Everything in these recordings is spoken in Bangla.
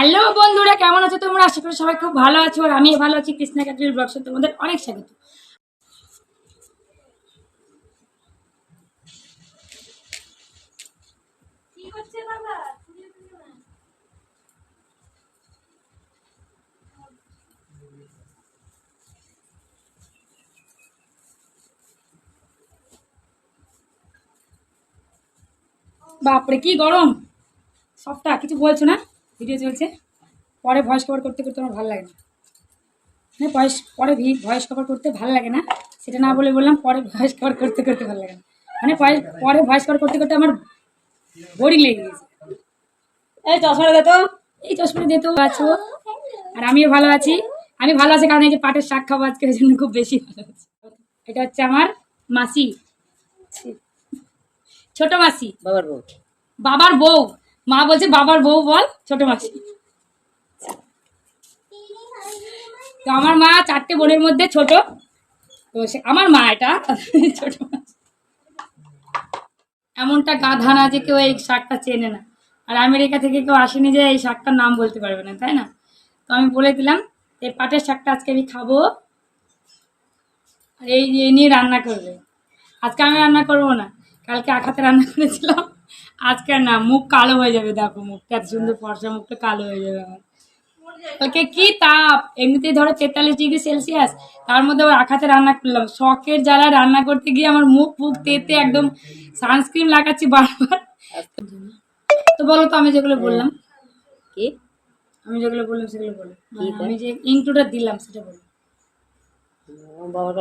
হ্যালো বন্ধুরা কেমন আছো তোমরা? আশা করি সবাই খুব ভালো আছো আর আমি ভালো আছি। কৃষ্ণা ক্যাটারির ব্লগসে তোমাদের অনেক স্বাগত। বাপরে কি গরম? সবটা কিছু বলছো না? ভিডিও চলছে। পরে ভয়েস কভার করতে করতে আমার ভালো লাগে না। মানে ভয়েস পরে ভয়েস কভার করতে ভালো লাগে না। সেটা না বলে বললাম পরে ভয়েস কভার করতে করতে ভালো লাগে না। মানে পরে ভয়েস কভার করতে করতে আমার বোরিং লেগে গেছে। এই চশমাটা দে তো। এই চশমা দিয়ে তো আছো। আর আমিও ভালো আছি। আমি ভালো আছি কারণ এই যে পাটের শাক খাব আজকে ওই জন্য খুব বেশি ভালো আছি। এটা হচ্ছে আমার মাসি। ছোট মাসি। বাবার বউ। বাবার বউ। মা বলছে, বাবার বউ বল, ছোট মাসি। তো আমার মা চারটে বোনের মধ্যে ছোট। তো সে, আমার মা এটা, ছোট এমনটা গাধা না যে কেউ এই শাকটা চেনে না। আর আমেরিকা থেকে কেউ আসেনি যে এই শাকটার নাম বলতে পারবে না, তাই না? তো আমি বলে দিলাম, এই পাটের শাকটা আজকে আমি খাব। আর এই এই নিয়ে রান্না করবে। আজকে আমি রান্না করব না, কালকে আখাতে রান্না করেছিলাম। আজকে না মুখ কালো হয়ে যাবে দেখো মুখটা এত সুন্দর ফর্সা মুখটা কালো হয়ে যাবে আমার। কালকে কি তাপ? এমনিতেই ধরো তেতাল্লিশ ডিগ্রি সেলসিয়াস তার মধ্যে আবার আখাতে রান্না করলাম। শখের জ্বালা রান্না করতে গিয়ে আমার মুখ ফুক তেতে একদম সানস্ক্রিন লাগাচ্ছি বারবার। তো বলো তো আমি যেগুলো বললাম। কি? আমি যেগুলো বললাম সেগুলো বলো। আমি যে ইন্টুটা দিলাম সেটা বলো। বাবার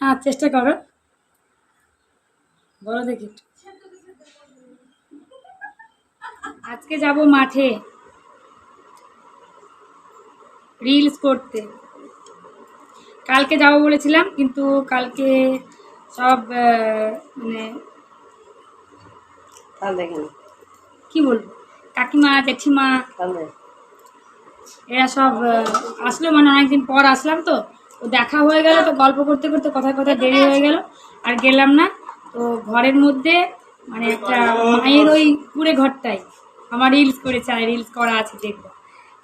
হ্যাঁ চেষ্টা করো। বলো দেখি। একটু। আজকে যাব মাঠে। রিলস করতে। কালকে যাব বলেছিলাম কিন্তু কালকে সব মানে কি বলব? কাকিমা জেঠিমা এরা সব আসলো মানে অনেকদিন পর আসলাম তো। তো দেখা হয়ে গেল তো গল্প করতে করতে কথায় কথায় দেরি হয়ে গেল। আর গেলাম না। তো ঘরের মধ্যে মানে একটা মায়ের ওই কুড়ে ঘরটাই। আমার রিলস করেছে, আর রিলস করা আছে, দেখব।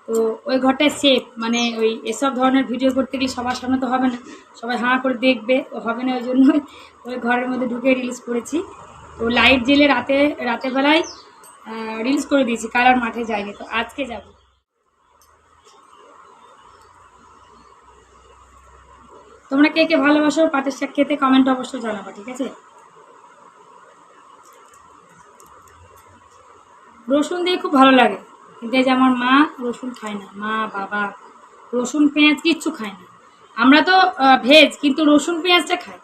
তো ওই ঘরটায় সেফ মানে ওই এসব ধরনের ভিডিও করতে গেলে সবার সামনে তো হবে না। সবাই হাঁ করে দেখবে তো হবে না ওই জন্যই ওই ঘরের মধ্যে ঢুকে রিলস করেছি। তো লাইট জেলে রাতে, রাতের বেলায় রিলস করে দিয়েছি, কাল আর মাঠে যাইনি। তো আজকে যাব। তোমরা কে কে ভালোবাসো, পাটের শাক খেতে কমেন্ট অবশ্যই জানাবা, ঠিক আছে? রসুন দিয়ে খুব ভালো লাগে। কিন্তু এই যে আমার মা রসুন খায় না, মা, বাবা রসুন পেঁয়াজ কিচ্ছু খায় না। আমরা তো ভেজ, কিন্তু রসুন পেঁয়াজটা খাই।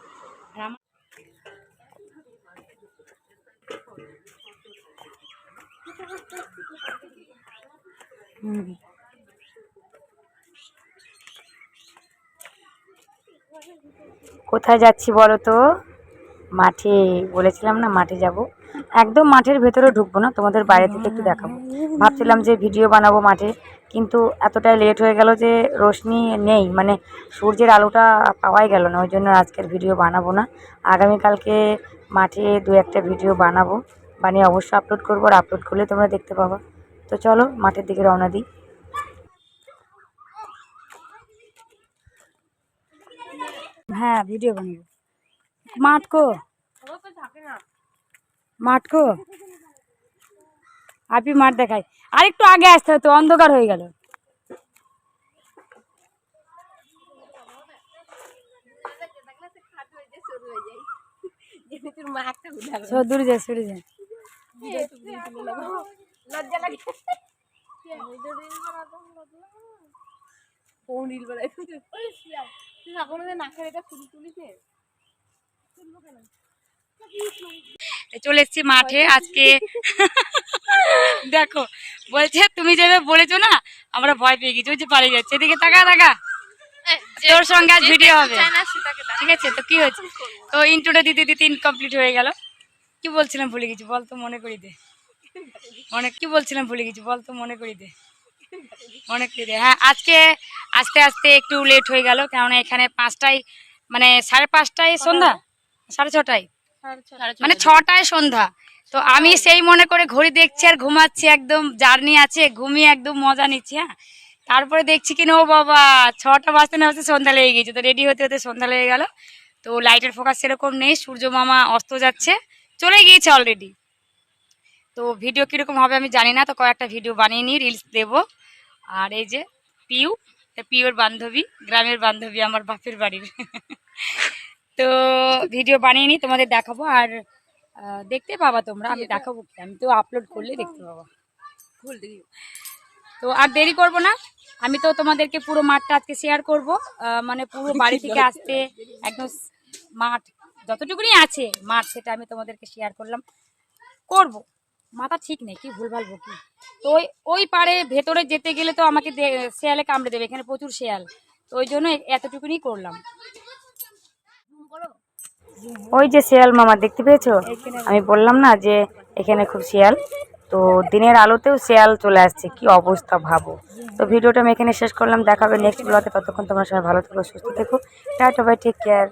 কোথায় যাচ্ছি বলো তো? মাঠে, বলেছিলাম না মাঠে যাব। একদম মাঠের ভেতরে ঢুকবো না, তোমাদের বাইরে থেকে একটু দেখাবো। ভাবছিলাম যে ভিডিও বানাবো মাঠে, কিন্তু এতটাই লেট হয়ে গেল যে রোশনি নেই মানে সূর্যের আলোটা পাওয়াই গেল না, ওই জন্য আজকের ভিডিও বানাবো না। আগামীকালকে মাঠে দু একটা ভিডিও বানাবো, বানিয়ে অবশ্যই আপলোড করব, আর আপলোড করলে তোমরা দেখতে পাবো। তো চলো, মাঠের দিকে রওনা দিই। হ্যাঁ ভিডিও বানাবো মাঠ কো? মাঠ কো? আপনি মাঠ দেখাই। আর একটু আগে আসতে হতো, অন্ধকার হয়ে গেল। দূরে যায় সরে যায় চলে এসছি মাঠে আজকে। দেখো বলছে তুমি যেভাবে বলেছ না আমরা ভয় পেয়ে গেছি যে পালিয়ে যাচ্ছে। এদিকে তাকা তাকা। তোর সঙ্গে আজ ভিডিও হবে। ঠিক আছে তো কি হয়েছে? তো ইন্ট্রোটা দিতে দিতে ইনকমপ্লিট হয়ে গেল। কি বলছিলাম ভুলে গেছি বল তো মনে করি দে। অনেক কি বলছিলাম ভুলে গেছি বল তো মনে করি দে। অনেক হ্যাঁ আজকে আস্তে আস্তে একটু লেট হয়ে গেল কেননা এখানে পাঁচটায় মানে সাড়ে পাঁচটায় সন্ধ্যা? সাড়ে ছটায়। মানে ছটায় সন্ধ্যা। তো আমি সেই মনে করে ঘড়ি দেখছি আর ঘুমাচ্ছি একদম জার্নি আছে ঘুমিয়ে একদম মজা নিচ্ছি হ্যাঁ? তারপরে দেখছি কিনা ও বাবা ছটা বাজতে না বাজতে সন্ধ্যা লেগে গেছে তো রেডি হতে হতে সন্ধ্যা লেগে গেল। তো লাইটের ফোকাস সেরকম নেই সূর্য মামা অস্ত যাচ্ছে চলে গিয়েছে অলরেডি তো ভিডিও কীরকম হবে আমি জানি না তো কয়েকটা ভিডিও বানিয়ে নিই রিলস দেবো। আর এই যে পিউ পিউর বান্ধবী গ্রামের বান্ধবী আমার বাপের বাড়ির। তো ভিডিও বানিয়ে নিই তোমাদের দেখাবো আর দেখতে পাবা তোমরা আমি দেখাবো কি আমি তো আপলোড করলে দেখতে পাবো। তো আর দেরি করব না আমি তো তোমাদেরকে পুরো মাঠটা আজকে শেয়ার করব মানে পুরো বাড়ি থেকে আসতে একদম মাঠ যতটুকুনি আছে মাঠ সেটা আমি তোমাদেরকে শেয়ার করলাম। করব মাথা ঠিক নেই কি ভুলভাল বকি। তো ওই ওই পারে ভেতরে যেতে গেলে তো আমাকে শেয়ালে কামড়ে দেবে এখানে প্রচুর শেয়াল। তো ওই জন্য এতটুকুনি করলাম। ওই যে শিয়াল মামা, দেখতে পেয়েছ? আমি বললাম না যে এখানে খুব শিয়াল। তো দিনের আলোতেও শিয়াল চলে আসছে, কি অবস্থা ভাবো। তো ভিডিওটা আমি এখানে শেষ করলাম দেখাবে নেক্সট ব্লগে ততক্ষণ তোমার সবাই ভালো থেকো, সুস্থ থেকো। Tata bye take care